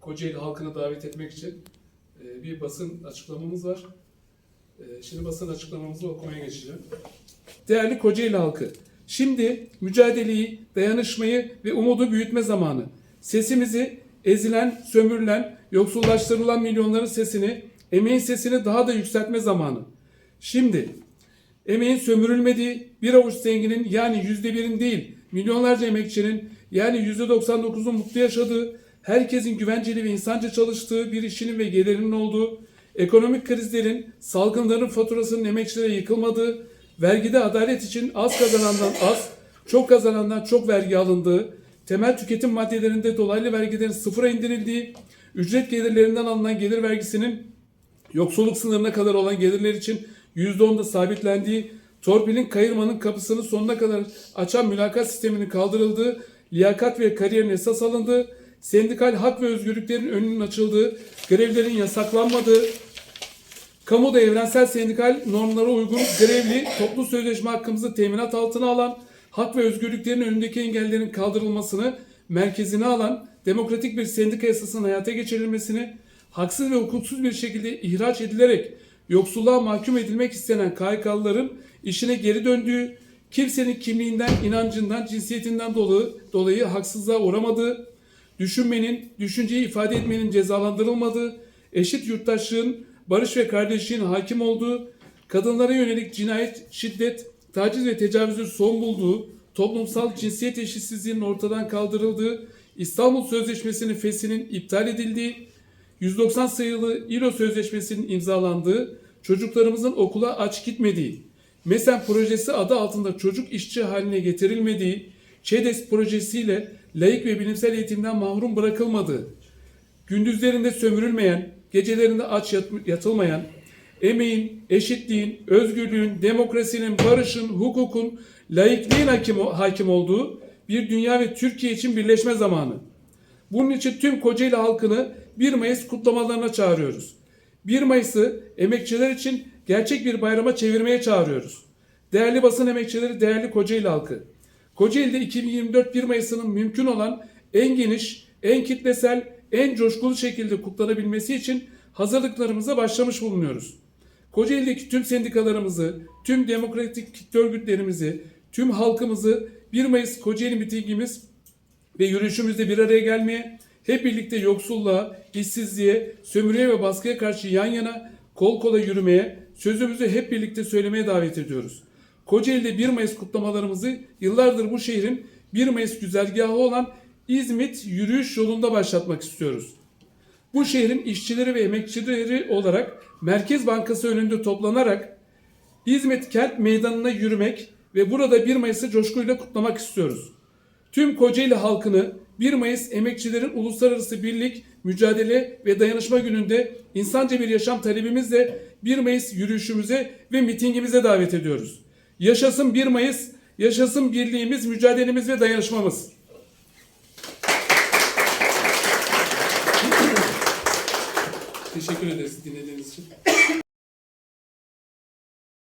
Kocaeli halkını davet etmek için e, bir basın açıklamamız var. E, Şimdi basın açıklamamızı okumaya geçeceğim. Değerli Kocaeli halkı, şimdi mücadeleyi, dayanışmayı ve umudu büyütme zamanı. Sesimizi ezilen, sömürülen, yoksullaştırılan milyonların sesini, emeğin sesini daha da yükseltme zamanı. Şimdi emeğin sömürülmediği bir avuç zenginin yani yüzde birin değil milyonlarca emekçinin yani yüzde 99'un mutlu yaşadığı, herkesin güvenceli ve insanca çalıştığı bir işinin ve gelirinin olduğu, ekonomik krizlerin, salgınların faturasının emekçilere yıkılmadığı, vergide adalet için az kazanandan az, çok kazanandan çok vergi alındığı, temel tüketim maddelerinde dolaylı vergilerin sıfıra indirildiği, ücret gelirlerinden alınan gelir vergisinin yoksulluk sınırına kadar olan gelirler için %10'da sabitlendiği, torpilin kayırmanın kapısını sonuna kadar açan mülakat sisteminin kaldırıldığı, liyakat ve kariyerin esas alındığı, sendikal hak ve özgürlüklerin önünün açıldığı, grevlerin yasaklanmadığı, kamuda evrensel sendikal normlara uygun grevli toplu sözleşme hakkımızı teminat altına alan, hak ve özgürlüklerin önündeki engellerin kaldırılmasını merkezine alan, demokratik bir sendika yasasının hayata geçirilmesini, haksız ve hukuksuz bir şekilde ihraç edilerek yoksulluğa mahkum edilmek istenen KHK'lıların işine geri döndüğü, kimsenin kimliğinden, inancından, cinsiyetinden dolayı, dolayı haksızlığa uğramadığı, düşünmenin, düşünceyi ifade etmenin cezalandırılmadığı, eşit yurttaşlığın, barış ve kardeşliğin hakim olduğu, kadınlara yönelik cinayet, şiddet, taciz ve tecavüzün son bulduğu, toplumsal cinsiyet eşitsizliğinin ortadan kaldırıldığı, İstanbul Sözleşmesi'nin feshinin iptal edildiği, 190 sayılı İLO Sözleşmesi'nin imzalandığı, çocuklarımızın okula aç gitmediği, MESEN projesi adı altında çocuk işçi haline getirilmediği, ÇEDES projesiyle layık ve bilimsel eğitimden mahrum bırakılmadığı, gündüzlerinde sömürülmeyen, gecelerinde aç yat- yatılmayan, emeğin, eşitliğin, özgürlüğün, demokrasinin, barışın, hukukun, laikliğin hakim, hakim olduğu bir dünya ve Türkiye için birleşme zamanı. Bunun için tüm Kocaeli halkını 1 Mayıs kutlamalarına çağırıyoruz. 1 Mayıs'ı emekçiler için gerçek bir bayrama çevirmeye çağırıyoruz. Değerli basın emekçileri, değerli Kocaeli halkı. Kocaeli'de 2024 1 Mayıs'ının mümkün olan en geniş, en kitlesel, en coşkulu şekilde kutlanabilmesi için hazırlıklarımıza başlamış bulunuyoruz. Kocaeli'deki tüm sendikalarımızı, tüm demokratik kitle örgütlerimizi, tüm halkımızı 1 Mayıs Kocaeli mitingimiz ve yürüyüşümüzde bir araya gelmeye, hep birlikte yoksulluğa, işsizliğe, sömürüye ve baskıya karşı yan yana, kol kola yürümeye, sözümüzü hep birlikte söylemeye davet ediyoruz. Kocaeli'de 1 Mayıs kutlamalarımızı yıllardır bu şehrin 1 Mayıs güzergahı olan İzmit yürüyüş yolunda başlatmak istiyoruz. Bu şehrin işçileri ve emekçileri olarak Merkez Bankası önünde toplanarak İzmit Kent Meydanı'na yürümek ve burada 1 Mayıs'ı coşkuyla kutlamak istiyoruz. Tüm Kocaeli halkını 1 Mayıs Emekçilerin Uluslararası Birlik, Mücadele ve Dayanışma Günü'nde insanca bir yaşam talebimizle 1 Mayıs yürüyüşümüze ve mitingimize davet ediyoruz. Yaşasın 1 Mayıs, yaşasın birliğimiz, mücadelemiz ve dayanışmamız. Teşekkür ederiz dinlediğiniz için.